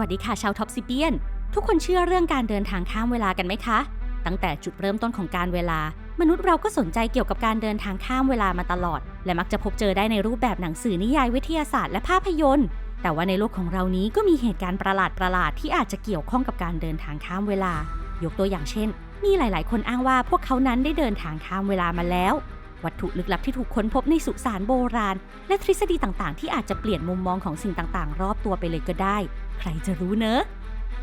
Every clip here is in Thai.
วัสดีค่ะชาวท็อปซิเปียน ทุกคนเชื่อเรื่องการเดินทางข้ามเวลากันไหมคะ ตั้งแต่จุดเริ่มต้นของการเวลา มนุษย์เราก็สนใจเกี่ยวกับการเดินทางข้ามเวลามาตลอด และมักจะพบเจอได้ในรูปแบบหนังสือนิยายวิทยาศาสตร์และภาพยนตร์ แต่ว่าในโลกของเรานี้ก็มีเหตุการณ์ประหลาดประหลาดที่อาจจะเกี่ยวข้องกับการเดินทางข้ามเวลา ยกตัวอย่างเช่น มีหลาย ๆ คนอ้างว่าพวกเขานั้นได้เดินทางข้ามเวลามาแล้ว วัตถุลึกลับที่ถูกค้นพบในสุสานโบราณ และทฤษฎีต่างๆ ที่อาจจะเปลี่ยนมุมมองของสิ่งต่างๆ รอบตัวไปเลยก็ได้ ใครจะรู้เนอะ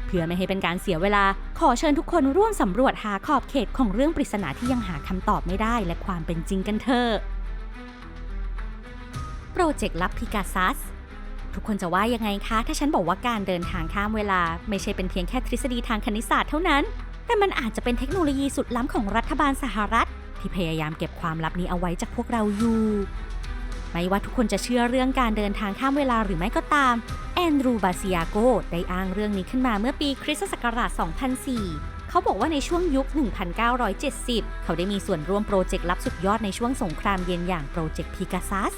เพื่อไม่ให้เป็นการเสียเวลา ขอเชิญทุกคนร่วมสำรวจหาขอบเขตของเรื่องปริศนาที่ยังหาคำตอบไม่ได้และความเป็นจริงกันเถอะโปรเจกต์ลับพิกาซัสทุกคนจะว่ายังไงคะ ถ้าฉันบอกว่าการเดินทางข้ามเวลา ไม่ใช่เป็นเพียงแค่ทฤษฎีทางคณิตศาสตร์เท่านั้น แต่มันอาจจะเป็นเทคโนโลยีสุดล้ำของรัฐบาลสหรัฐ ที่พยายามเก็บความลับนี้เอาไว้จากพวกเราอยู่ ไม่ว่าทุกคนจะเชื่อเรื่องการเดินทางข้ามเวลาหรือไม่ก็ตาม แอนดรูบาซิอาโกได้อ้างเรื่องนี้ขึ้นมาเมื่อปีคริสตศักราช 2004เขาบอกว่าในช่วงยุค 1970 เขาได้มีส่วนร่วมโปรเจกต์ลับสุดยอดในช่วงสงครามเย็นอย่างโปรเจกต์พีกาซัส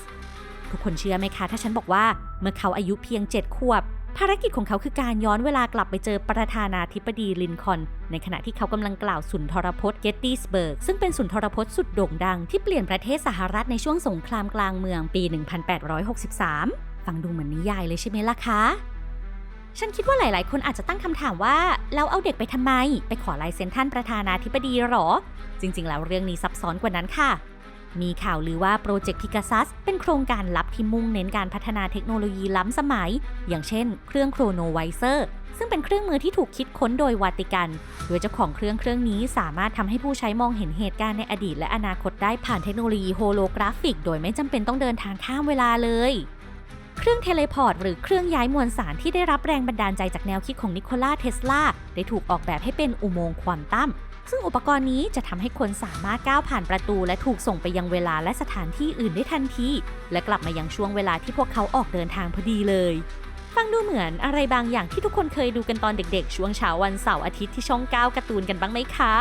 ทุกคนเชื่อไหมคะ ถ้าฉันบอกว่า เมื่อเขาอายุเพียง 7 ขวบ ภารกิจของเขาคือการย้อนเวลากลับไปเจอประธานาธิบดีลินคอน ในขณะที่เขากำลังกล่าวสุนทรพจน์เกตติสเบิร์ก ซึ่งเป็นสุนทรพจน์สุดโด่งดังที่เปลี่ยนประเทศสหรัฐในช่วงสงครามกลางเมืองปี 1863 ฟังดูเหมือนนิยายเลยใช่ไหมล่ะคะ ฉันคิดว่าหลาย ๆ คนอาจจะตั้งคำถามว่าเราเอาเด็กไปทำไม ไปขอลายเซ็นท่านประธานาธิบดีหรอ จริง ๆ แล้วเรื่องนี้ซับซ้อนกว่านั้นค่ะ มีข่าวลือว่าโปรเจกต์พิกาซัสเป็นโครงการลับที่มุ่งเน้นการพัฒนาเทคโนโลยีล้ำสมัย อย่างเช่น เครื่องโครโนไวเซอร์ซึ่งเป็นเครื่องมือที่ถูกคิดค้นโดยวาติกัน โดยเจ้าของเครื่องเครื่องนี้สามารถทำให้ผู้ใช้มองเห็นเหตุการณ์ในอดีตและอนาคตได้ผ่านเทคโนโลยีโฮโลกราฟิก โดยไม่จำเป็นต้องเดินทางข้ามเวลาเลย เครื่องเทเลพอร์ตหรือเครื่องย้ายมวลสารที่ได้รับแรงบันดาลใจจากแนวคิดของนิโคลาเทสลาได้ถูกออกแบบให้เป็นอุโมงค์ควอนตัม ซึ่งอุปกรณ์นี้จะทำให้คนสามารถก้าวผ่านประตู และถูกส่งไปยังเวลาและสถานที่อื่นได้ทันที และกลับมายังช่วงเวลาที่พวกเขาออกเดินทางพอดีเลยฟังดูเหมือนอะไรบางอย่างที่ทุกคนเคยดูกันตอนเด็กๆ ช่วงเช้าวันเสาร์อาทิตย์ที่ช่อง9การ์ตูนกันบ้างไหมคะ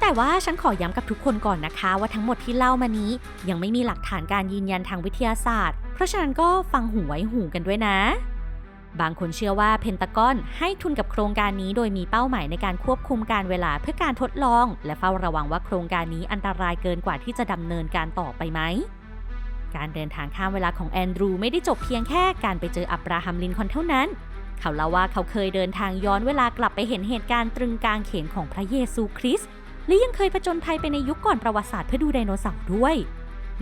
แต่ว่าฉันขอย้ำกับทุกคนก่อนนะคะ ว่าทั้งหมดที่เล่ามานี้ ยังไม่มีหลักฐานการยืนยันทางวิทยาศาสตร์ เพราะฉะนั้นก็ฟังหูไว้หูกันด้วยนะ บางคนเชื่อว่าเพนตากอนให้ทุนกับโครงการนี้โดยมีเป้าหมายในการควบคุมการเวลาเพื่อการทดลอง และเฝ้าระวังว่าโครงการนี้อันตรายเกินกว่าที่จะดำเนินการต่อไปไหม การเดินทางข้ามเวลาของแอนดรูไม่ได้จบเพียงแค่การไปเจออับราฮัมลินคอนเท่านั้น เขาเล่าว่าเขาเคยเดินทางย้อนเวลากลับไปเห็นเหตุการณ์ตรึงกลางเขนของพระเยซูคริสต์และยังเคยผจญภัยไปในยุคก่อนประวัติศาสตร์เพื่อดูไดโนเสาร์ด้วย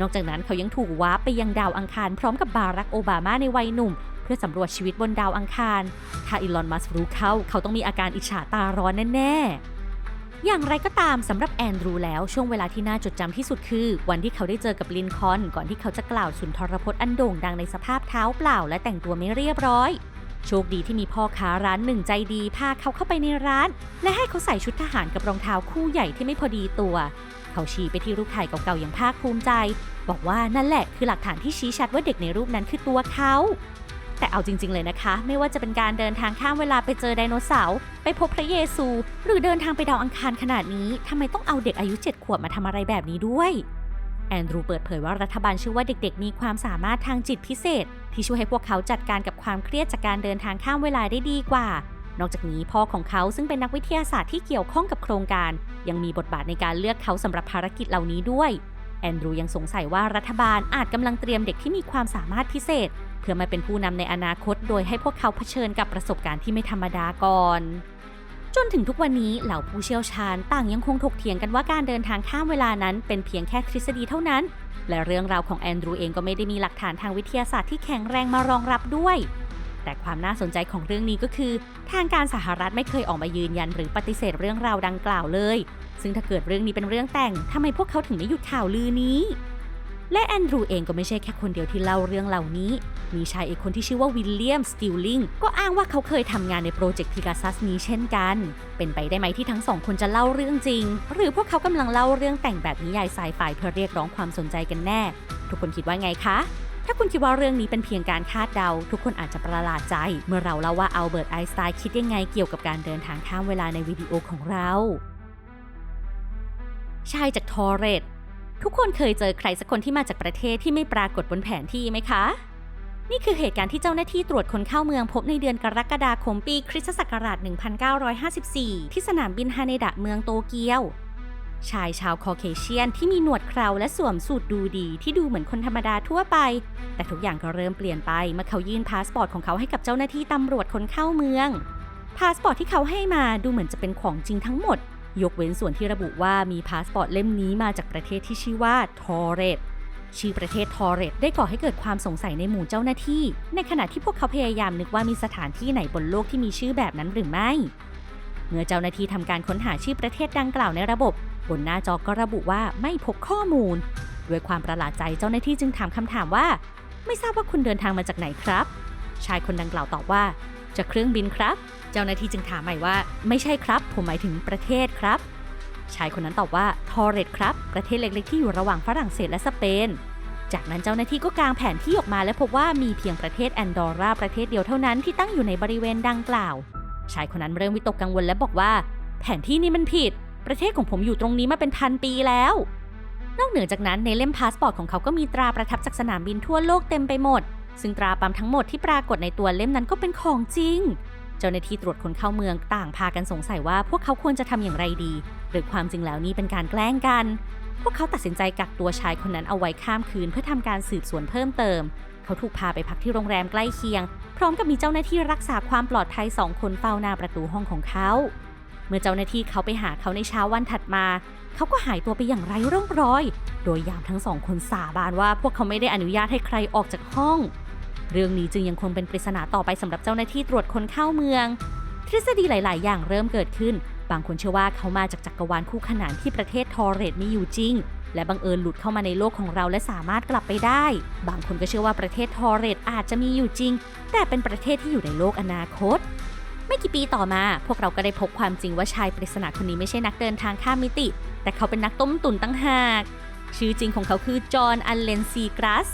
นอกจากนั้นเขายังถูกว้าไปยังดาวอังคารพร้อมกับบารักโอบามาในวัยหนุ่ม เพื่อสำรวจชีวิตบนดาวอังคาร ถ้าอีลอนมัสก์รู้เข้า เขาต้องมีอาการอิจฉาตาร้อนแน่ ๆ อย่างไรก็ตามสำหรับแอนดรูแล้วช่วงเวลาที่น่าจดจำที่สุดคือ วันที่เขาได้เจอกับลินคอน ก่อนที่เขาจะกล่าวสุนทรพจน์อันโด่งดังในสภาพเท้าเปล่า และแต่งตัวไม่เรียบร้อยโชคดีที่มีพ่อค้าร้านหนึ่งใจดีพาเขาเข้าไปในร้าน และให้เขาใส่ชุดทหารกับรองเท้าคู่ใหญ่ที่ไม่พอดีตัว เขาชี้ไปที่รูปถ่ายเก่าๆอย่างภาคภูมิใจ บอกว่านั่นแหละคือหลักฐานที่ชี้ชัดว่าเด็กในรูปนั้นคือตัวเขา แต่เอาจริง ๆ เลยนะคะ ไม่ว่าจะเป็นการเดินทางข้ามเวลาไปเจอไดโนเสาร์ไปพบพระเยซู หรือเดินทางไปดาวอังคารขนาดนี้ทำไมต้องเอาเด็กอายุ 7 ขวบมาทำอะไรแบบนี้ด้วยแอนดรูเปิดเผยว่ารัฐบาลเชื่อว่าเด็กๆ มีความสามารถทางจิตพิเศษ ที่ช่วยให้พวกเขาจัดการกับความเครียดจากการเดินทางข้ามเวลาได้ดีกว่า นอกจากนี้พ่อของเขาซึ่งเป็นนักวิทยาศาสตร์ที่เกี่ยวข้องกับโครงการ ยังมีบทบาทในการเลือกเขาสำหรับภารกิจเหล่านี้ด้วย แอนดรูยังสงสัยว่ารัฐบาลอาจกำลังเตรียมเด็กที่มีความสามารถพิเศษ พื่อมาเป็นผู้นำในอนาคต โดยให้พวกเขาเผชิญกับประสบการณ์ที่ไม่ธรรมดาก่อน จนถึงทุกวันนี้เหล่าผู้เชี่ยวชาญต่างยังคงถกเถียงกันว่าการเดินทางข้ามเวลานั้นเป็นเพียงแค่ทฤษฎีเท่านั้น และเรื่องราวของแอนดรูเองก็ไม่ได้มีหลักฐานทางวิทยาศาสตร์ที่แข็งแรงมารองรับด้วย แต่ความน่าสนใจของเรื่องนี้ก็คือ ทางการสหรัฐไม่เคยออกมายืนยันหรือปฏิเสธเรื่องราวดังกล่าวเลย ซึ่งถ้าเกิดเรื่องนี้เป็นเรื่องแต่งทำไมพวกเขาถึงไม่หยุดข่าวลือนี้ และแอนดรูเองก็ไม่ใช่แค่คนเดียวที่เล่าเรื่องเหล่านี้ มีชายอีกคนที่ชื่อว่าวิลเลียม สติลลิง ก็อ้างว่าเขาเคยทำงานในโปรเจกต์พิกาซัสนี้เช่นกัน เป็นไปได้ไหมที่ทั้งสองคนจะเล่าเรื่องจริง หรือพวกเขากำลังเล่าเรื่องแต่งแบบนิยายไซไฟเพื่อเรียกร้องความสนใจกันแน่ ทุกคนคิดว่าไงคะ ถ้าคุณคิดว่าเรื่องนี้เป็นเพียงการคาดเดา ทุกคนอาจจะประหลาดใจ เมื่อเราเล่าว่าอัลเบิร์ตไอน์สไตน์คิดยังไงเกี่ยวกับการเดินทางข้ามเวลาในวิดีโอของเรา ชายจากทอเรต ทุกคนเคยเจอใครสักคนที่มาจากประเทศที่ไม่ปรากฏบนแผนที่ไหมคะ นี่คือเหตุการณ์ที่เจ้าหน้าที่ตรวจคนเข้าเมืองพบในเดือนกรกฎาคมปีคริสตศักราช 1954 ที่สนามบินฮาเนดะเมืองโตเกียว ชายชาวคอเคเชียนที่มีหนวดเคราและสวมสูทดูดีที่ดูเหมือนคนธรรมดาทั่วไป แต่ทุกอย่างก็เริ่มเปลี่ยนไปเมื่อเขายื่นพาสปอร์ตของเขาให้กับเจ้าหน้าที่ตำรวจคนเข้าเมือง พาสปอร์ตที่เขาให้มาดูเหมือนจะเป็นของจริงทั้งหมด ยกเว้นส่วนที่ระบุว่ามีพาสปอร์ตเล่มนี้มาจากประเทศที่ชื่อว่าทอร์เรตชื่อประเทศทอร์เรตได้ก่อให้เกิดความสงสัยในหมู่เจ้าหน้าที่ ในขณะที่พวกเขาพยายามนึกว่ามีสถานที่ไหนบนโลกที่มีชื่อแบบนั้นหรือไม่ เมื่อเจ้าหน้าที่ทำการค้นหาชื่อประเทศดังกล่าวในระบบบนหน้าจอก็ระบุว่าไม่พบข้อมูล ด้วยความประหลาดใจเจ้าหน้าที่จึงถามคำถามว่า ไม่ทราบว่าคุณเดินทางมาจากไหนครับ ชายคนดังกล่าวตอบว่า จากเครื่องบินครับ เจ้าหน้าที่จึงถามใหม่ว่า ไม่ใช่ครับ ผมหมายถึงประเทศครับ ชายคนนั้นตอบว่าทอร์เรตครับ ประเทศเล็กๆที่อยู่ระหว่างฝรั่งเศสและสเปน จากนั้นเจ้าหน้าที่ก็กางแผนที่ออกมาและพบว่ามีเพียงประเทศแอนดอร่าประเทศเดียวเท่านั้นที่ตั้งอยู่ในบริเวณดังกล่าว ชายคนนั้นเริ่มวิตกกังวลและบอกว่า แผนที่นี้มันผิด ประเทศของผมอยู่ตรงนี้มาเป็นพันปีแล้วนอกเหนือจากนั้นในเล่มพาสปอร์ตของเขาก็มีตราประทับจากสนามบินทั่วโลกเต็มไปหมด ซึ่งตราปั๊มทั้งหมดที่ปรากฏในตัวเล่มนั้นก็เป็นของจริง เจ้าหน้าที่ตรวจคนเข้าเมืองต่างพากันสงสัยว่าพวกเขาควรจะทำอย่างไรดี หรือความจริงแล้วนี่เป็นการแกล้งกัน พวกเขาตัดสินใจกักตัวชายคนนั้นเอาไว้ข้ามคืนเพื่อทำการสืบสวนเพิ่มเติม เขาถูกพาไปพักที่โรงแรมใกล้เคียง พร้อมกับมีเจ้าหน้าที่รักษาความปลอดภัยสองคนเฝ้าหน้าประตูห้องของเขา เมื่อเจ้าหน้าที่เขาไปหาเขาในเช้าวันถัดมาเขาก็หายตัวไปอย่างไร้ร่องรอย โดยยามทั้งสองคนสาบานว่าพวกเขาไม่ได้อนุญาตให้ใครออกจากห้อง เรื่องนี้จึงยังคงเป็นปริศนาต่อไปสำหรับเจ้าหน้าที่ตรวจคนเข้าเมือง ทฤษฎีหลาย ๆ อย่างเริ่มเกิดขึ้น บางคนเชื่อว่าเขามาจากจักรวาลคู่ขนานที่ประเทศทอร์เรตมีอยู่จริง และบังเอิญหลุดเข้ามาในโลกของเราและสามารถกลับไปได้ บางคนก็เชื่อว่าประเทศทอร์เรตอาจจะมีอยู่จริง แต่เป็นประเทศที่อยู่ในโลกอนาคตไม่กี่ปีต่อมา พวกเราก็ได้พบความจริงว่าชายปริศนาคนนี้ไม่ใช่นักเดินทางข้ามมิติ แต่เขาเป็นนักต้มตุ๋นตั้งหาก ชื่อจริงของเขาคือจอห์น อัลเลนซีกรัส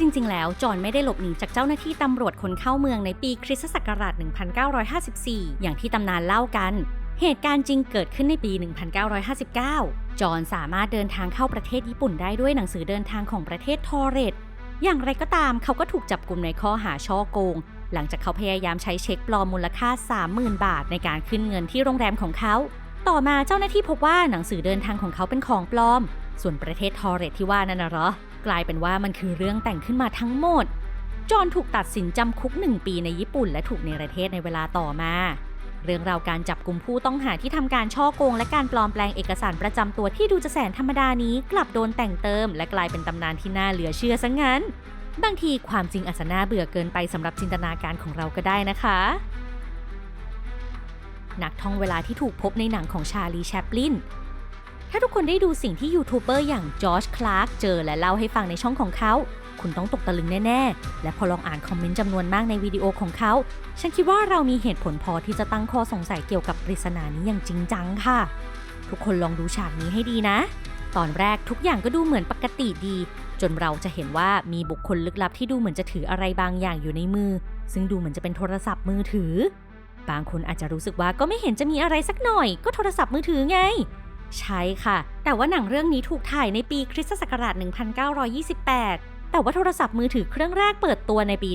จริงๆ แล้ว จอห์นไม่ได้หลบหนีจากเจ้าหน้าที่ตำรวจคนเข้าเมืองในปีคริสตศักราช 1954 อย่างที่ตำนานเล่ากัน เหตุการณ์จริงเกิดขึ้นในปี 1959 จอห์นสามารถเดินทางเข้าประเทศญี่ปุ่นได้ด้วยหนังสือเดินทางของประเทศทอร์เรตอย่างไรก็ตามเขาก็ถูกจับกลุ่มในข้อหาช่อโกง หลังจากเขาพยายามใช้เช็คปลอมมูลค่า 30,000 บาทในการขึ้นเงินที่โรงแรมของเขา ต่อมาเจ้าหน้าที่พบว่าหนังสือเดินทางของเขาเป็นของปลอม ส่วนประเทศทอร์เรตที่ว่านั่นนะเหรอ กลายเป็นว่ามันคือเรื่องแต่งขึ้นมาทั้งหมด จอนถูกตัดสินจำคุกหนึ่งปีในญี่ปุ่นและถูกเนประเทศในเวลาต่อมา เรื่องราวการจับกลุ่มผู้ต้องหาที่ทำการช่อโกง และการปลอมแปลงเอกสารประจำตัวที่ดูจะแสนธรรมดานี้ กลับโดนแต่งเติม และกลายเป็นตำนานที่น่าเหลือเชื่อซะงั้น บางทีความจริงอาจจะน่าเบื่อเกินไปสำหรับจินตนาการของเราก็ได้นะคะนักท่องเวลาที่ถูกพบในหนังของชาลีแชปลิน ถ้าทุกคนได้ดูสิ่งที่ยูทูบเบอร์อย่างจอร์จคลาร์กเจอและเล่าให้ฟังในช่องของเขา คุณต้องตกตะลึงแน่ ๆ และพอลองอ่านคอมเมนต์จำนวนมากในวิดีโอของเขา ฉันคิดว่าเรามีเหตุผลพอที่จะตั้งข้อสงสัยเกี่ยวกับปริศนานี้อย่างจริงจังค่ะ ทุกคนลองดูฉากนี้ให้ดีนะ ตอนแรกทุกอย่างก็ดูเหมือนปกติดี จนเราจะเห็นว่ามีบุคคลลึกลับที่ดูเหมือนจะถืออะไรบางอย่างอยู่ในมือ ซึ่งดูเหมือนจะเป็นโทรศัพท์มือถือ บางคนอาจจะรู้สึกว่าก็ไม่เห็นจะมีอะไรสักหน่อย ก็โทรศัพท์มือถือไง ใช่ค่ะ แต่ว่าหนังเรื่องนี้ถูกถ่ายในปีคริสตศักราช 1928 แต่ว่าโทรศัพท์มือถือเครื่องแรกเปิดตัวในปี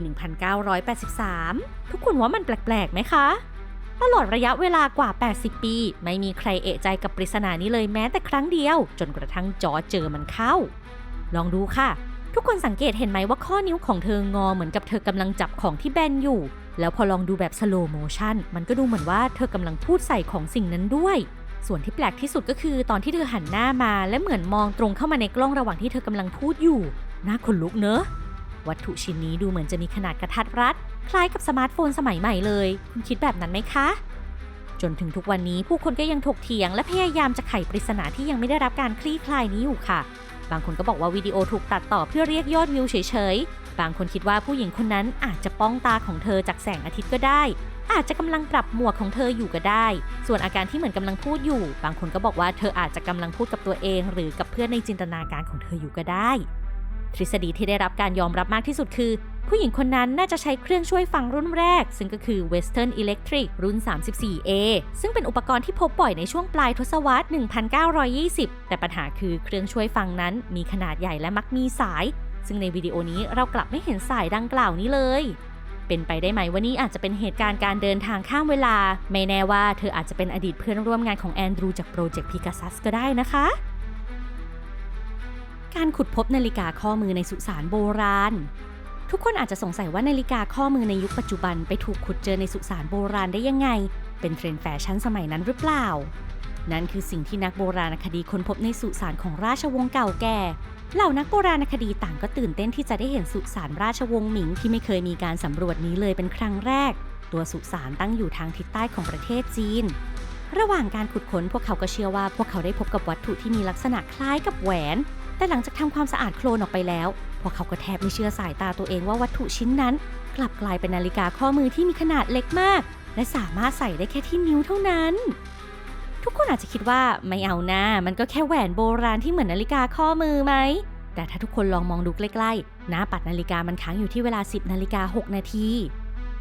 1983 ทุกคนว่ามันแปลกๆไหมคะ ตลอดระยะเวลากว่า 80 ปี ไม่มีใครเอะใจกับปริศนานี้เลยแม้แต่ครั้งเดียว จนกระทั่งจอเจอมันเข้า ลองดูค่ะ ทุกคนสังเกตเห็นไหมว่าข้อนิ้วของเธองอเหมือนกับเธอกำลังจับของที่แบนอยู่ แล้วพอลองดูแบบสโลโมชันมันก็ดูเหมือนว่าเธอกำลังพูดใส่ของสิ่งนั้นด้วย ส่วนที่แปลกที่สุดก็คือตอนที่เธอหันหน้ามาและเหมือนมองตรงเข้ามาในกล้องระหว่างที่เธอกำลังพูดอยู่น่าขนลุกเนอะ วัตถุชิ้นนี้ดูเหมือนจะมีขนาดกระทัดรัด คล้ายกับสมาร์ทโฟนสมัยใหม่เลย คุณคิดแบบนั้นไหมคะ จนถึงทุกวันนี้ผู้คนก็ยังถกเถียง และพยายามจะไขปริศนาที่ยังไม่ได้รับการคลี่คลายนี้อยู่ค่ะ บางคนก็บอกว่าวิดีโอถูกตัดต่อเพื่อเรียกยอดวิวเฉย บางคนคิดว่าผู้หญิงคนนั้นอาจจะป้องตาของเธอจากแสงอาทิตย์ก็ได้ อาจจะกำลังปรับหมวกของเธออยู่ก็ได้ ส่วนอาการที่เหมือนกำลังพูดอยู่ บางคนก็บอกว่าเธออาจจะกำลังพูดกับตัวเอง หรือกับเพื่อนในจินตนาการของเธออยู่ก็ได้ ทฤษฎีที่ได้รับการยอมรับมากที่สุดคือ ผู้หญิงคนนั้นน่าจะใช้เครื่องช่วยฟังรุ่นแรก ซึ่งก็คือ Western Electric รุ่น 34A ซึ่งเป็นอุปกรณ์ที่พบบ่อยในช่วงปลายทศวรรษ 1920 แต่ปัญหาคือเครื่องช่วยฟังนั้นมีขนาดใหญ่และมักมีสาย ซึ่งในวิดีโอนี้เรากลับไม่เห็นสายดังกล่าวนี้เลย เป็นไปได้ไหมว่านี่อาจจะเป็นเหตุการณ์การเดินทางข้ามเวลา ไม่แน่ว่าเธออาจจะเป็นอดีตเพื่อนร่วมงานของแอนดรูจากโปรเจกต์พิกาซัสก็ได้นะคะ การขุดพบนาฬิกาข้อมือในสุสานโบราณทุกคนอาจจะสงสัยว่านาฬิกาข้อมือในยุคปัจจุบันไปถูกขุดเจอในสุสานโบราณได้ยังไง เป็นเทรนด์แฟชั่นสมัยนั้นหรือเปล่า นั่นคือสิ่งที่นักโบราณคดีค้นพบในสุสานของราชวงศ์เก่าแก่ เหล่านักโบราณคดีต่างก็ตื่นเต้นที่จะได้เห็นสุสานราชวงศ์หมิงที่ไม่เคยมีการสำรวจนี้เลยเป็นครั้งแรก ตัวสุสานตั้งอยู่ทางทิศใต้ของประเทศจีน ระหว่างการขุดค้นพวกเขาก็เชื่อว่าพวกเขาได้พบกับวัตถุที่มีลักษณะคล้ายกับแหวน แต่หลังจากทำความสะอาดโคลนออกไปแล้ว พวกเขาก็แทบไม่เชื่อสายตาตัวเองว่าวัตถุชิ้นนั้น กลับกลายเป็นนาฬิกาข้อมือที่มีขนาดเล็กมาก และสามารถใส่ได้แค่ที่นิ้วเท่านั้น ทุกคนอาจจะคิดว่าไม่เอาหน้ามันก็แค่แหวนโบราณที่เหมือนนาฬิกาข้อมือไหม แต่ถ้าทุกคนลองมองดูใกล้ๆ หน้าปัดนาฬิกามันค้างอยู่ที่เวลา 10นาฬิกา6นาที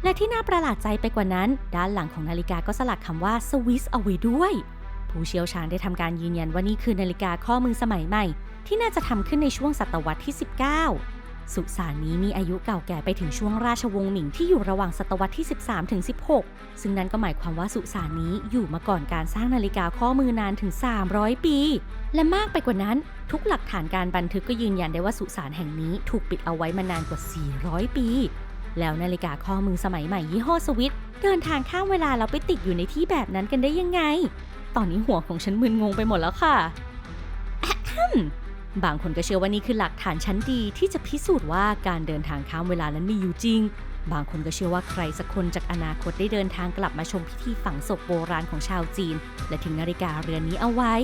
และที่น่าประหลาดใจไปกว่านั้น ด้านหลังของนาฬิกาก็สลักคำว่าสวิสเอาไว้ด้วย ผู้เชี่ยวชาญได้ทำการยืนยันว่านี่คือนาฬิกาข้อมือสมัยใหม่ ที่น่าจะทำขึ้นในช่วงศตวรรษที่ 19 สุสานนี้มีอายุเก่าแก่ไปถึงช่วงราชวงศ์หมิงที่อยู่ระหว่างศตวรรษที่ 13ถึง16 ซึ่งนั่นก็หมายความว่าสุสานนี้อยู่มาก่อนการสร้างนาฬิกาข้อมือนานถึง 300 ปี และมากไปกว่านั้น ทุกหลักฐานการบันทึกก็ยืนยันได้ว่าสุสานแห่งนี้ถูกปิดเอาไว้มานานกว่า 400 ปี แล้วนาฬิกาข้อมือสมัยใหม่ยี่ห้อสวิตเดินทางข้ามเวลาแล้วไปติดอยู่ในที่แบบนั้นกันได้ยังไง ตอนนี้หัวของฉันมึนงงไปหมดแล้วค่ะ บางคนก็เชื่อว่านี่คือหลักฐานชั้นดีที่จะพิสูจน์ว่าการเดินทางข้ามเวลานั้นมีอยู่จริง บางคนก็เชื่อว่าใครสักคนจากอนาคตได้เดินทางกลับมาชมพิธีฝังศพโบราณของชาวจีน และทิ้งนาฬิกาเรือนนี้เอาไว้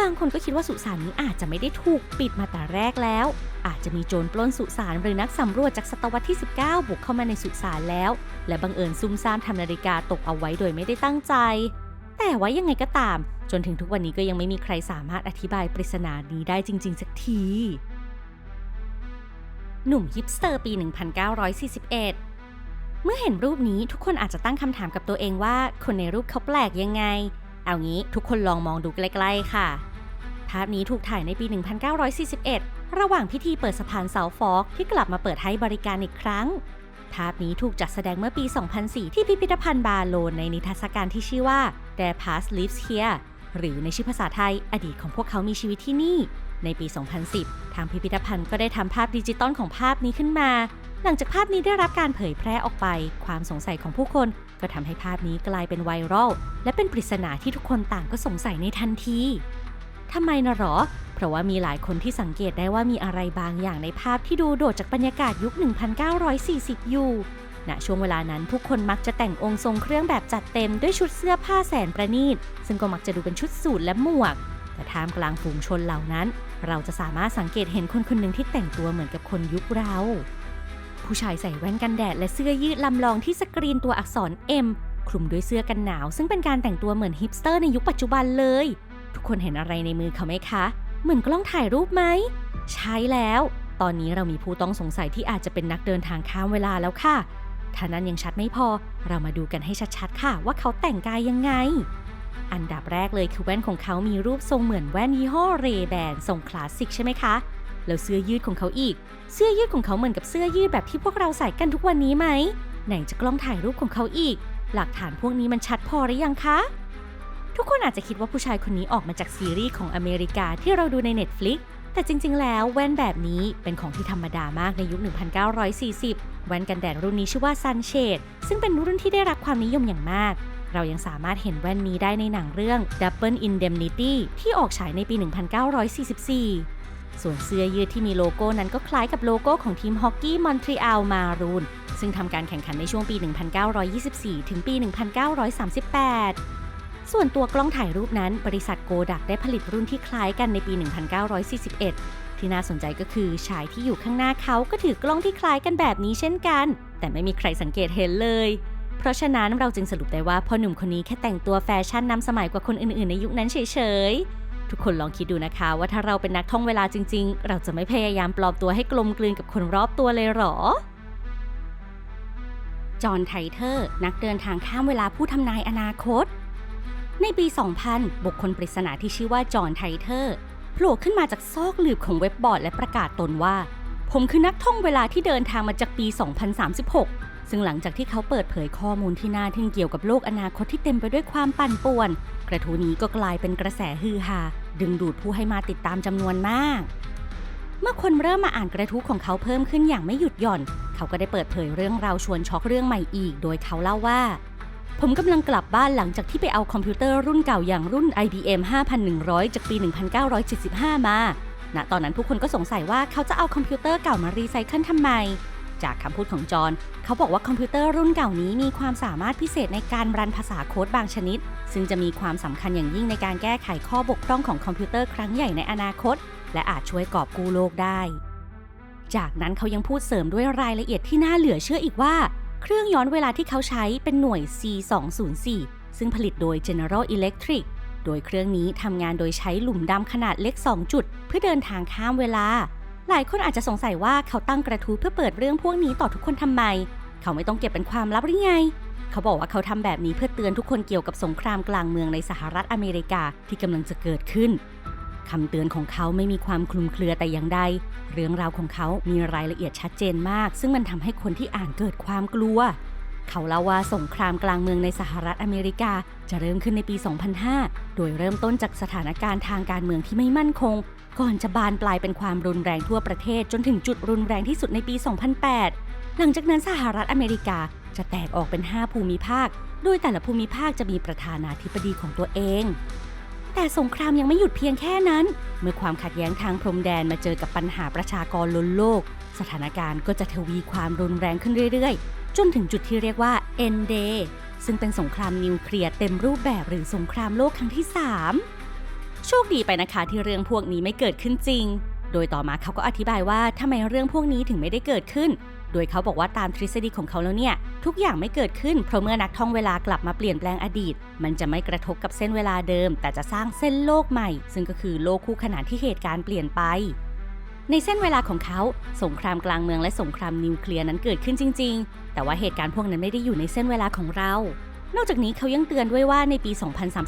บางคนก็คิดว่าสุสานนี้อาจจะไม่ได้ถูกปิดมาแต่แรกแล้ว อาจจะมีโจรปล้นสุสานหรือนักสำรวจจากศตวรรษที่ 19 บุกเข้ามาในสุสานแล้ว และบังเอิญซุ่มซ่ามทำนาฬิกาตกเอาไว้โดยไม่ได้ตั้งใจ แต่ว่ายังไงก็ตาม จนถึงทุกวันนี้ก็ยังไม่มีใครสามารถอธิบายปริศนานี้ได้จริง ๆ สักที หนุ่มฮิปสเตอร์ปี 1941 เมื่อเห็นรูปนี้ทุกคนอาจจะตั้งคำถามกับตัวเองว่า คนในรูปเขาแปลกยังไง เอางี้ทุกคนลองมองดูใกล้ๆค่ะ ภาพนี้ถูกถ่ายในปี 1941 ระหว่างพิธีเปิดสะพานเสาฟอกที่กลับมาเปิดให้บริการอีกครั้ง ภาพนี้ถูกจัดแสดงเมื่อปี 2004 ที่พิพิธภัณฑ์บาโลนในนิทรรศการที่ชื่อว่า Their Past Lives Here หรือในชื่อภาษาไทย อดีตของพวกเขามีชีวิตที่นี่ ในปี 2010 ทางพิพิธภัณฑ์ก็ได้ทำภาพดิจิตอลของภาพนี้ขึ้นมา หลังจากภาพนี้ได้รับการเผยแพร่ออกไป ความสงสัยของผู้คน ก็ทำให้ภาพนี้กลายเป็นไวรัลและเป็นปริศนาที่ทุกคนต่างก็สงสัยในทันที ทำไมนะหรอ เพราะว่ามีหลายคนที่สังเกตได้ว่ามีอะไรบางอย่างในภาพที่ดูโดดจากบรรยากาศยุค 1940 อยู่ณช่วงเวลานั้นผู้คนมักจะแต่งองค์ทรงเครื่องแบบจัดเต็มด้วยชุดเสื้อผ้าแสนประณีต ซึ่งก็มักจะดูเป็นชุดสูทและหมวก แต่ท่ามกลางฝูงชนเหล่านั้น เราจะสามารถสังเกตเห็นคนคนหนึ่งที่แต่งตัวเหมือนกับคนยุคเรา ผู้ชายใส่แว่นกันแดดและเสื้อยืดลำลองที่สกรีนตัวอักษร M คลุมด้วยเสื้อกันหนาว ซึ่งเป็นการแต่งตัวเหมือนฮิปสเตอร์ในยุคปัจจุบันเลย คนเห็นอะไรในมือเขาไหมคะ เหมือนกล้องถ่ายรูปไหม ใช่แล้ว ตอนนี้เรามีผู้ต้องสงสัยที่อาจจะเป็นนักเดินทางข้ามเวลาแล้วค่ะถ้านั้นยังชัดไม่พอ เรามาดูกันให้ชัดๆค่ะ ว่าเขาแต่งกายยังไง อันดับแรกเลยคือแว่นของเขามีรูปทรงเหมือนแว่นยี่ห้อเรแบนทรงคลาสสิกใช่ไหมคะ แล้วเสื้อยืดของเขาอีก เสื้อยืดของเขาเหมือนกับเสื้อยืดแบบที่พวกเราใส่กันทุกวันนี้ไหม ไหนจะกล้องถ่ายรูปของเขาอีก หลักฐานพวกนี้มันชัดพอหรือยังคะ ทุกคนอาจจะคิดว่าผู้ชายคนนี้ออกมาจากซีรีส์ของอเมริกาที่เราดูใน Netflix แต่จริง ๆ แล้วแว่นแบบนี้เป็นของที่ธรรมดามากในยุค 1940 แว่นกันแดดรุ่นนี้ชื่อว่า Sunshade ซึ่งเป็นรุ่นที่ได้รับความนิยมอย่างมาก เรายังสามารถเห็นแว่นนี้ได้ในหนังเรื่อง Double Indemnity ที่ออกฉายในปี 1944 ส่วนเสื้อยืดที่มีโลโก้นั้นก็คล้ายกับโลโก้ของทีมฮอกกี้มอนทรีอ l ลมารูนซึ่งทำการแข่งขันในช่วงปี 1924 ถึงปี 1938 ส่วนตัวกล้องถ่ายรูปนั้น บริษัทโกดักได้ผลิตรุ่นที่คล้ายกันในปี 1941 ที่น่าสนใจก็คือชายที่อยู่ข้างหน้าเขาก็ถือกล้องที่คล้ายกันแบบนี้เช่นกัน แต่ไม่มีใครสังเกตเห็นเลย เพราะฉะนั้นเราจึงสรุปได้ว่าพ่อหนุ่มคนนี้แค่แต่งตัวแฟชั่นนำสมัยกว่าคนอื่นๆ ในยุคนั้นเฉยๆ ทุกคนลองคิดดูนะคะว่าถ้าเราเป็นนักท่องเวลาจริง ๆ เราจะไม่พยายามปลอมตัวให้กลมกลืนกับคนรอบตัวเลยหรอจอห์นไทเทอร์ นักเดินทางข้ามเวลาผู้ทำนายอนาคต ในปี 2000 บุคคลปริศนาที่ชื่อว่าจอห์นไทเทอร์โผล่ขึ้นมาจากซอกหลืบของเว็บบอร์ดและประกาศตนว่า ผมคือนักท่องเวลาที่เดินทางมาจากปี 2036 ซึ่งหลังจากที่เขาเปิดเผยข้อมูลที่น่าทึ่งเกี่ยวกับโลกอนาคตที่เต็มไปด้วยความปั่นป่วน กระทู้นี้ก็กลายเป็นกระแสฮือฮาดึงดูดผู้ให้มาติดตามจำนวนมาก เมื่อคนเริ่มมาอ่านกระทู้ของเขาเพิ่มขึ้นอย่างไม่หยุดหย่อน เขาก็ได้เปิดเผยเรื่องราวชวนช็อกเรื่องใหม่อีก โดยเขาเล่าว่า ผมกำลังกลับบ้านหลังจากที่ไปเอาคอมพิวเตอร์รุ่นเก่าอย่างรุ่น IBM 5100 จากปี 1975 มาณตอนนั้นผู้คนก็สงสัยว่าเขาจะเอาคอมพิวเตอร์เก่ามารีไซเคิลทำไม จากคำพูดของจอห์นเขาบอกว่าคอมพิวเตอร์รุ่นเก่านี้มีความสามารถพิเศษในการรันภาษาโค้ดบางชนิด ซึ่งจะมีความสำคัญอย่างยิ่งในการแก้ไขข้อบกพร่องของคอมพิวเตอร์ครั้งใหญ่ในอนาคต และอาจช่วยกอบกู้โลกได้ จากนั้นเขายังพูดเสริมด้วยรายละเอียดที่น่าเหลือเชื่ออีกว่า เครื่องย้อนเวลาที่เขาใช้เป็นหน่วย C204 ซึ่งผลิตโดย General Electric โดยเครื่องนี้ทำงานโดยใช้หลุมดำขนาดเล็ก 2 จุด เพื่อเดินทางข้ามเวลา หลายคนอาจจะสงสัยว่าเขาตั้งกระทู้เพื่อเปิดเรื่องพวกนี้ต่อทุกคนทำไม เขาไม่ต้องเก็บเป็นความลับหรือไง เขาบอกว่าเขาทำแบบนี้เพื่อเตือนทุกคนเกี่ยวกับสงครามกลางเมืองในสหรัฐอเมริกาที่กำลังจะเกิดขึ้น คำเตือนของเขาไม่มีความคลุมเครือแต่อย่างใด เรื่องราวของเขามีรายละเอียดชัดเจนมาก ซึ่งมันทำให้คนที่อ่านเกิดความกลัว เขาเล่าว่าสงครามกลางเมืองในสหรัฐอเมริกาจะเริ่มขึ้นในปี 2005 โดยเริ่มต้นจากสถานการณ์ทางการเมืองที่ไม่มั่นคง ก่อนจะบานปลายเป็นความรุนแรงทั่วประเทศจนถึงจุดรุนแรงที่สุดในปี 2008 หลังจากนั้นสหรัฐอเมริกาจะแตกออกเป็น 5 ภูมิภาค โดยแต่ละภูมิภาคจะมีประธานาธิบดีของตัวเอง แต่สงครามยังไม่หยุดเพียงแค่นั้น เมื่อความขัดแย้งทางพรมแดนมาเจอกับปัญหาประชากรล้นโลก สถานการณ์ก็จะทวีความรุนแรงขึ้นเรื่อยๆ จนถึงจุดที่เรียกว่า End Day ซึ่งเป็นสงครามนิวเคลียร์เต็มรูปแบบหรือสงครามโลกครั้งที่ 3 โชคดีไปนะคะที่เรื่องพวกนี้ไม่เกิดขึ้นจริง โดยต่อมาเขาก็อธิบายว่าทำไมเรื่องพวกนี้ถึงไม่ได้เกิดขึ้น โดยเขาบอกว่าตามทฤษฎีของเขาแล้วเนี่ย ทุกอย่างไม่เกิดขึ้นเพราะเมื่อนักท่องเวลากลับมาเปลี่ยนแปลงอดีต มันจะไม่กระทบกับเส้นเวลาเดิม แต่จะสร้างเส้นโลกใหม่ ซึ่งก็คือโลกคู่ขนานที่เหตุการณ์เปลี่ยนไป ในเส้นเวลาของเขาสงครามกลางเมืองและสงครามนิวเคลียร์นั้นเกิดขึ้นจริง ๆ แต่ว่าเหตุการณ์พวกนั้นไม่ได้อยู่ในเส้นเวลาของเรานอกจากนี้เขายังเตือนด้วยว่าในปี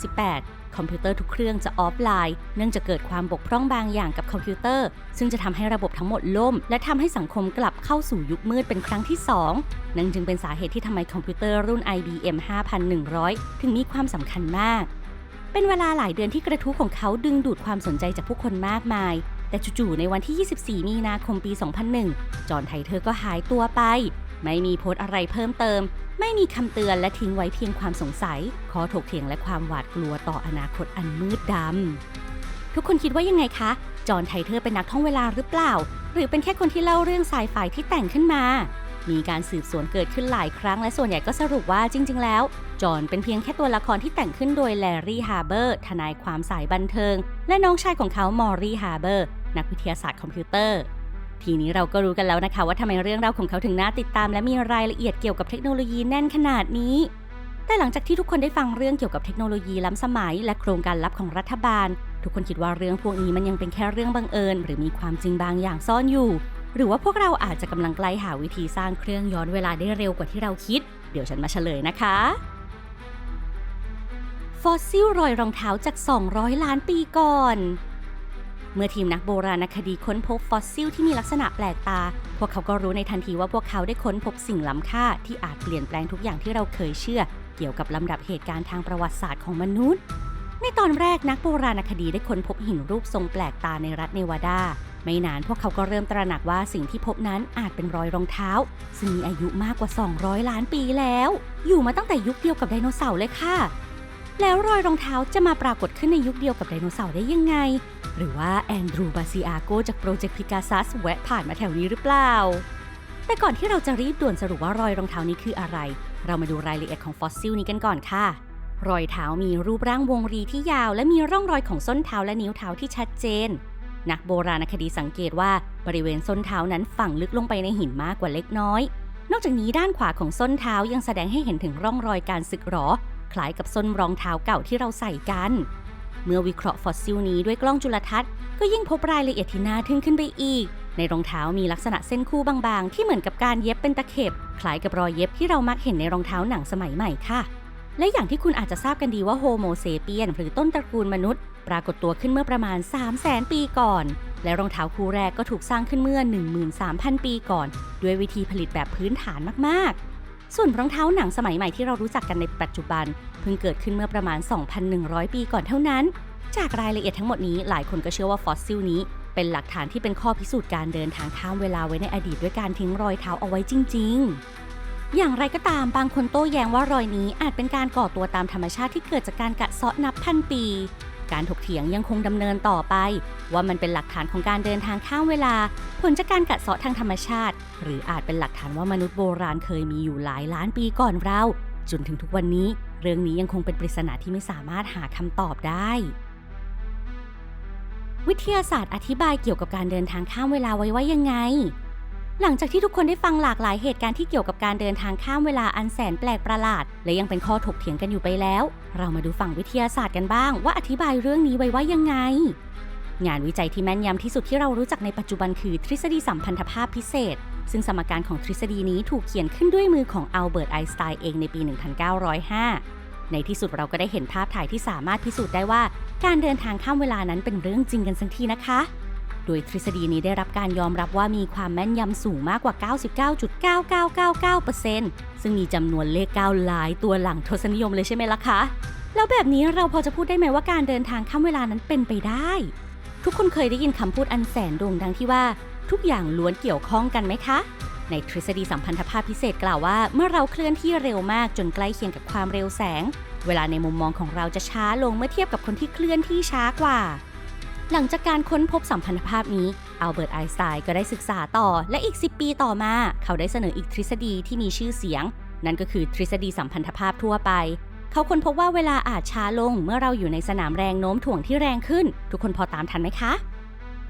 2038 คอมพิวเตอร์ทุกเครื่องจะออฟไลน์ เนื่องจากเกิดความบกพร่องบางอย่างกับคอมพิวเตอร์ ซึ่งจะทำให้ระบบทั้งหมดล่ม และทำให้สังคมกลับเข้าสู่ยุคมืดเป็นครั้งที่ 2 นั่นจึงเป็นสาเหตุที่ทำไมคอมพิวเตอร์รุ่น IBM 5100 ถึงมีความสำคัญมาก เป็นเวลาหลายเดือนที่กระทู้ของเขาดึงดูดความสนใจจากผู้คนมากมายแต่จู่ๆ ในวันที่ 24 มีนาคมปี 2001 จอห์นไทเทอร์ก็หายตัวไป ไม่มีโพสต์อะไรเพิ่มเติม ไม่มีคำเตือนและทิ้งไว้เพียงความสงสัย ข้อถกเถียงและความหวาดกลัวต่ออนาคตอันมืดดำ ทุกคนคิดว่ายังไงคะ จอห์นไทเทอร์เป็นนักท่องเวลาหรือเปล่า หรือเป็นแค่คนที่เล่าเรื่องไซไฟที่แต่งขึ้นมา มีการสืบสวนเกิดขึ้นหลายครั้ง และส่วนใหญ่ก็สรุปว่าจริง ๆ แล้ว จอห์นเป็นเพียงแค่ตัวละครที่แต่งขึ้นโดยแลรี่ฮาร์เบอร์ทนายความสายบันเทิง และน้องชายของเขามอรี่ฮาร์เบอร์นักวิทยาศาสตร์คอมพิวเตอร์ ทีนี้เราก็รู้กันแล้วนะคะว่าทำไมเรื่องราวของเขาถึงน่าติดตาม และมีรายละเอียดเกี่ยวกับเทคโนโลยีแน่นขนาดนี้ แต่หลังจากที่ทุกคนได้ฟังเรื่องเกี่ยวกับเทคโนโลยีล้ำสมัย และโครงการลับของรัฐบาล ทุกคนคิดว่าเรื่องพวกนี้มันยังเป็นแค่เรื่องบังเอิญ หรือมีความจริงบางอย่างซ่อนอยู่ หรือว่าพวกเราอาจจะกำลังใกล้หาวิธีสร้างเครื่องย้อนเวลาได้เร็วกว่าที่เราคิด เดี๋ยวฉันมาเฉลยนะคะฟอสซิลรอยรองเท้าจาก 200 ล้านปีก่อน เมื่อทีมนักโบราณคดีค้นพบฟอสซิลที่มีลักษณะแปลกตา พวกเขาก็รู้ในทันทีว่าพวกเขาได้ค้นพบสิ่งล้ำค่าที่อาจเปลี่ยนแปลงทุกอย่างที่เราเคยเชื่อ เกี่ยวกับลำดับเหตุการณ์ทางประวัติศาสตร์ของมนุษย์ ในตอนแรกนักโบราณคดีได้ค้นพบหินรูปทรงแปลกตาในรัฐเนวาดา ไม่นานพวกเขาก็เริ่มตระหนักว่าสิ่งที่พบนั้นอาจเป็นรอยรองเท้า ซึ่งมีอายุมากกว่า 200 ล้านปีแล้ว อยู่มาตั้งแต่ยุคเดียวกับไดโนเสาร์เลยค่ะ แล้วรอยรองเท้าจะมาปรากฏขึ้นในยุคเดียวกับไดโนเสาร์ได้ยังไง หรือว่าแอนดรูบาซิอาโกจากโปรเจกต์พิกาซัสแวะผ่านมาแถวนี้หรือเปล่า แต่ก่อนที่เราจะรีบด่วนสรุปว่ารอยรองเท้านี้คืออะไร เรามาดูรายละเอียดของฟอสซิลนี้กันก่อนค่ะ รอยเท้ามีรูปร่างวงรีที่ยาว และมีร่องรอยของส้นเท้าและนิ้วเท้าที่ชัดเจน นักโบราณคดีสังเกตว่าบริเวณส้นเท้านั้นฝังลึกลงไปในหินมากกว่าเล็กน้อยนอกจากนี้ด้านขวาของส้นเท้ายังแสดงให้เห็นถึงร่องรอยการสึกหรอ คล้ายกับส้นรองเท้าเก่าที่เราใส่กัน เมื่อวิเคราะห์ฟอสซิลนี้ด้วยกล้องจุลทรรศน์ก็ยิ่งพบรายละเอียดที่น่าทึ่งขึ้นไปอีก ในรองเท้ามีลักษณะเส้นคู่บางๆ ที่เหมือนกับการเย็บเป็นตะเข็บ คล้ายกับรอยเย็บที่เรามักเห็นในรองเท้าหนังสมัยใหม่ค่ะ และอย่างที่คุณอาจจะทราบกันดีว่าโฮโมเซเปียนหรือต้นตระกูลมนุษย์ ปรากฏตัวขึ้นเมื่อประมาณ 3 0 0แสนปีก่อน และรองเท้าคู่แรกก็ถูกสร้างขึ้นเมื่อ 13,000 ปีก่อน ด้วยวิธีผลิตแบบพื้นฐานมากๆ ส่วนรองเท้าหนังสมัยใหม่ที่เรารู้จักกันในปัจจุบัน เพิ่งเกิดขึ้นเมื่อประมาณ 2,100 ปีก่อนเท่านั้น จากรายละเอียดทั้งหมดนี้หลายคนก็เชื่อว่าฟอสซิลนี้เป็นหลักฐานที่เป็นข้อพิสูจน์การเดินทางข้ามเวลาไว้ในอดีตด้วยการทิ้งรอยเท้าเอาไว้จริง ๆอย่างไรก็ตามบางคนโต้แย้งว่ารอยนี้อาจเป็นการก่อตัวตามธรรมชาติที่เกิดจากการกัดเซาะนับพันปี การถกเถียงยังคงดำเนินต่อไป ว่ามันเป็นหลักฐานของการเดินทางข้ามเวลา ผลจากการกัดเซาะทางธรรมชาติ หรืออาจเป็นหลักฐานว่ามนุษย์โบราณเคยมีอยู่หลายล้านปีก่อนเรา จนถึงทุกวันนี้ เรื่องนี้ยังคงเป็นปริศนาที่ไม่สามารถหาคำตอบได้ วิทยาศาสตร์อธิบายเกี่ยวกับการเดินทางข้ามเวลาไว้ว่ายังไง หลังจากที่ทุกคนได้ฟังหลากหลายเหตุการณ์ที่เกี่ยวกับการเดินทางข้ามเวลาอันแสนแปลกประหลาด และยังเป็นข้อถกเถียงกันอยู่ไปแล้ว เรามาดูฝั่งวิทยาศาสตร์กันบ้าง ว่าอธิบายเรื่องนี้ไว้ว่ายังไง งานวิจัยที่แม่นยำที่สุดที่เรารู้จักในปัจจุบันคือทฤษฎีสัมพันธภาพพิเศษ ซึ่งสมการของทฤษฎีนี้ถูกเขียนขึ้นด้วยมือของอัลเบิร์ตไอน์สไตน์เองในปี 1905 ในที่สุดเราก็ได้เห็นภาพถ่ายที่สามารถพิสูจน์ได้ว่า การเดินทางข้ามเวลานั้นเป็นเรื่องจริงกันสักทีนะคะ ดยทฤษฎีนี้ได้รับการยอมรับว่ามีความแม่นยำสูงมากกว่า 99.9999%ซึ่งมีจำนวนเลข 9 หลายตัวหลังทศนิยมเลยใช่ไหมล่ะคะ แล้วแบบนี้เราพอจะพูดได้ไหมว่าการเดินทางข้ามเวลานั้นเป็นไปได้ ทุกคนเคยได้ยินคำพูดอันแสนโด่งดังที่ว่า ทุกอย่างล้วนเกี่ยวข้องกันไหมคะในทฤษฎีสัมพันธภาพพิเศษกล่าวว่า เมื่อเราเคลื่อนที่เร็วมากจนใกล้เคียงกับความเร็วแสง เวลาในมุมมองของเราจะช้าลงเมื่อเทียบกับคนที่เคลื่อนที่ช้ากว่า หลังจากการค้นพบสัมพันธภาพนี้อัลเบิร์ตไอน์สไตน์ก็ได้ศึกษาต่อ และอีก 10 ปีต่อมา เขาได้เสนออีกทฤษฎีที่มีชื่อเสียง นั่นก็คือทฤษฎีสัมพันธภาพทั่วไป เขาค้นพบว่าเวลาอาจช้าลงเมื่อเราอยู่ในสนามแรงโน้มถ่วงที่แรงขึ้น ทุกคนพอตามทันไหมคะ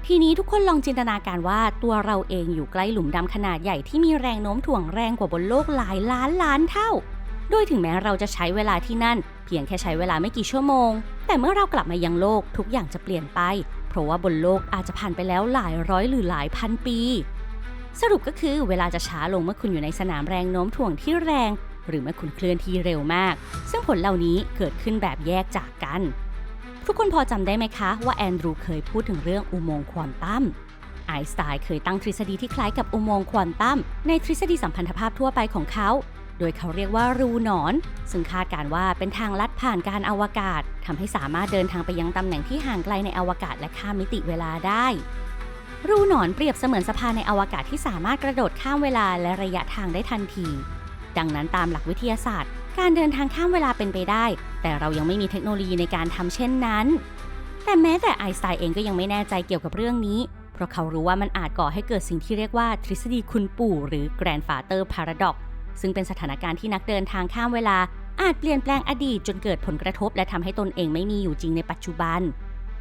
ทีนี้ทุกคนลองจินตนาการว่าตัวเราเองอยู่ใกล้หลุมดำขนาดใหญ่ที่มีแรงโน้มถ่วงแรงกว่าบนโลกหลายล้านล้านเท่า โดยถึงแม้เราจะใช้เวลาที่นั่น เพียงแค่ใช้เวลาไม่กี่ชั่วโมง แต่เมื่อเรากลับมายังโลกทุกอย่างจะเปลี่ยนไป เพราะว่าบนโลกอาจจะผ่านไปแล้วหลายร้อยหรือหลายพันปี สรุปก็คือเวลาจะช้าลงเมื่อคุณอยู่ในสนามแรงโน้มถ่วงที่แรง หรือเมื่อคุณเคลื่อนที่เร็วมาก ซึ่งผลเหล่านี้เกิดขึ้นแบบแยกจากกัน ทุกคนพอจำได้ไหมคะว่าแอนดรูเคยพูดถึงเรื่องอุโมงค์ควอนตัมไอน์สไตน์เคยตั้งทฤษฎีที่คล้ายกับอุโมงค์ควอนตัมในทฤษฎีสัมพันธภาพทั่วไปของเขา ดยเขาเรียกว่ารูหนอน ซึ่งคาดการว่าเป็นทางลัดผ่านการอวกาศทำให้สามารถเดินทางไปยังตำแหน่งที่ห่างไกลในอวกาศและข้ามมิติเวลาได้ รูหนอนเปรียบเสมือนสะพานในอวกาศที่สามารถกระโดดข้ามเวลาและระยะทางได้ทันที ดังนั้นตามหลักวิทยาศาสตร์ การเดินทางข้ามเวลาเป็นไปได้ แต่เรายังไม่มีเทคโนโลยีในการทำเช่นนั้น แต่แม้แต่ไอน์สไตน์เองก็ยังไม่แน่ใจเกี่ยวกับเรื่องนี้เพราะเขารู้ว่ามันอาจก่อให้เกิดสิ่งที่เรียกว่าทฤษฎีคุณปู่หรือ grandfather paradox ซึ่งเป็นสถานการณ์ที่นักเดินทางข้ามเวลา อาจเปลี่ยนแปลงอดีตจนเกิดผลกระทบ และทำให้ตนเองไม่มีอยู่จริงในปัจจุบัน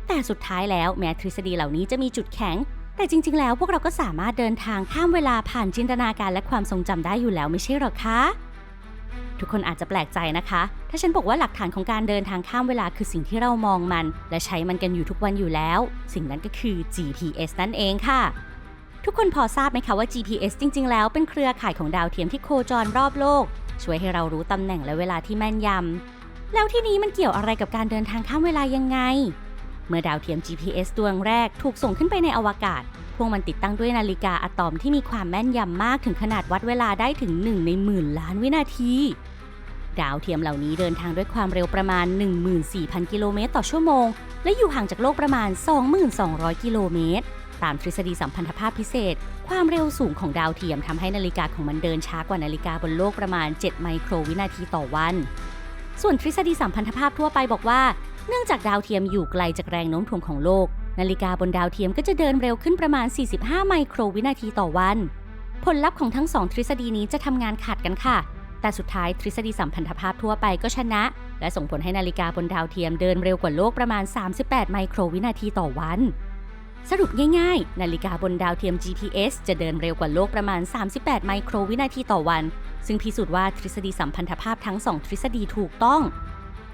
แต่สุดท้ายแล้วแม้ทฤษฎีเหล่านี้จะมีจุดแข็ง แต่จริง ๆ แล้วพวกเราก็สามารถเดินทางข้ามเวลาผ่านจินตนาการและความทรงจำได้อยู่แล้วไม่ใช่หรอคะทุกคนอาจจะแปลกใจนะคะ ถ้าฉันบอกว่าหลักฐานของการเดินทางข้ามเวลาคือสิ่งที่เรามองมัน และใช้มันกันอยู่ทุกวันอยู่แล้ว สิ่งนั้นก็คือ GPS นั่นเองค่ะ ทุกคนพอทราบไหมคะว่า GPS จริง ๆ แล้วเป็นเครือข่ายของดาวเทียมที่โคจรรอบโลก ช่วยให้เรารู้ตำแหน่งและเวลาที่แม่นยำ แล้วที่นี้มันเกี่ยวอะไรกับการเดินทางข้ามเวลายังไง เมื่อดาวเทียม GPS ดวงแรกถูกส่งขึ้นไปในอวกาศ พวกมันติดตั้งด้วยนาฬิกาอะตอมที่มีความแม่นยำมากถึงขนาดวัดเวลาได้ถึง 1 ในหมื่นล้านวินาที ดาวเทียมเหล่านี้เดินทางด้วยความเร็วประมาณ 14,000 กิโลเมตรต่อชั่วโมง และอยู่ห่างจากโลกประมาณ 2,200กิโลเมตร ตามทฤษฎีสัมพันธภาพพิเศษ ความเร็วสูงของดาวเทียมทำให้นาฬิกาของมันเดินช้ากว่านาฬิกาบนโลกประมาณ 7 ไมโครวินาทีต่อวัน ส่วนทฤษฎีสัมพันธภาพทั่วไปบอกว่า เนื่องจากดาวเทียมอยู่ไกลจากแรงโน้มถ่วงของโลก นาฬิกาบนดาวเทียมก็จะเดินเร็วขึ้นประมาณ 45 ไมโครวินาทีต่อวัน ผลลัพธ์ของทั้งสองทฤษฎีนี้จะทำงานขัดกันค่ะ แต่สุดท้ายทฤษฎีสัมพันธภาพทั่วไปก็ชนะ และส่งผลให้นาฬิกาบนดาวเทียมเดินเร็วกว่าโลกประมาณ 38 ไมโครวินาทีต่อวัน สรุปง่ายๆ นาฬิกาบนดาวเทียม GPS จะเดินเร็วกว่าโลกประมาณ 38 ไมโครวินาทีต่อวัน ซึ่งพิสูจน์ว่าทฤษฎีสัมพันธภาพทั้งสองทฤษฎีถูกต้อง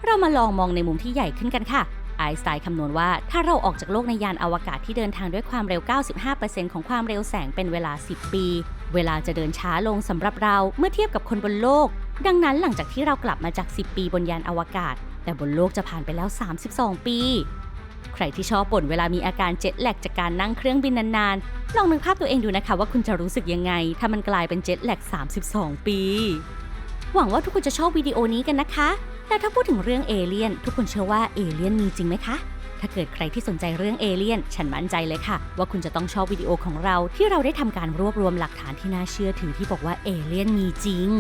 เรามาลองมองในมุมที่ใหญ่ขึ้นกันค่ะ ไอน์สไตน์คำนวณว่าถ้าเราออกจากโลกในยานอวกาศที่เดินทางด้วยความเร็ว 95%ของความเร็วแสงเป็นเวลา 10 ปี เวลาจะเดินช้าลงสำหรับเราเมื่อเทียบกับคนบนโลก ดังนั้นหลังจากที่เรากลับมาจาก 10 ปีบนยานอวกาศ แต่บนโลกจะผ่านไปแล้ว 32 ปี ใครที่ชอบบ่นเวลามีอาการเจ็ตแลกจากการนั่งเครื่องบินนานๆ ลองนึกภาพตัวเองดูนะคะว่าคุณจะรู้สึกยังไง ถ้ามันกลายเป็นเจ็ตแลก32 ปี หวังว่าทุกคนจะชอบวิดีโอนี้กันนะคะ แล้วถ้าพูดถึงเรื่องเอเลี่ยน ทุกคนเชื่อว่าเอเลี่ยนมีจริงไหมคะ ถ้าเกิดใครที่สนใจเรื่องเอเลี่ยน ฉันมั่นใจเลยค่ะ ว่าคุณจะต้องชอบวิดีโอของเราที่เราได้ทำการรวบรวมหลักฐานที่น่าเชื่อถือที่บอกว่าเอเลี่ยนมีจริง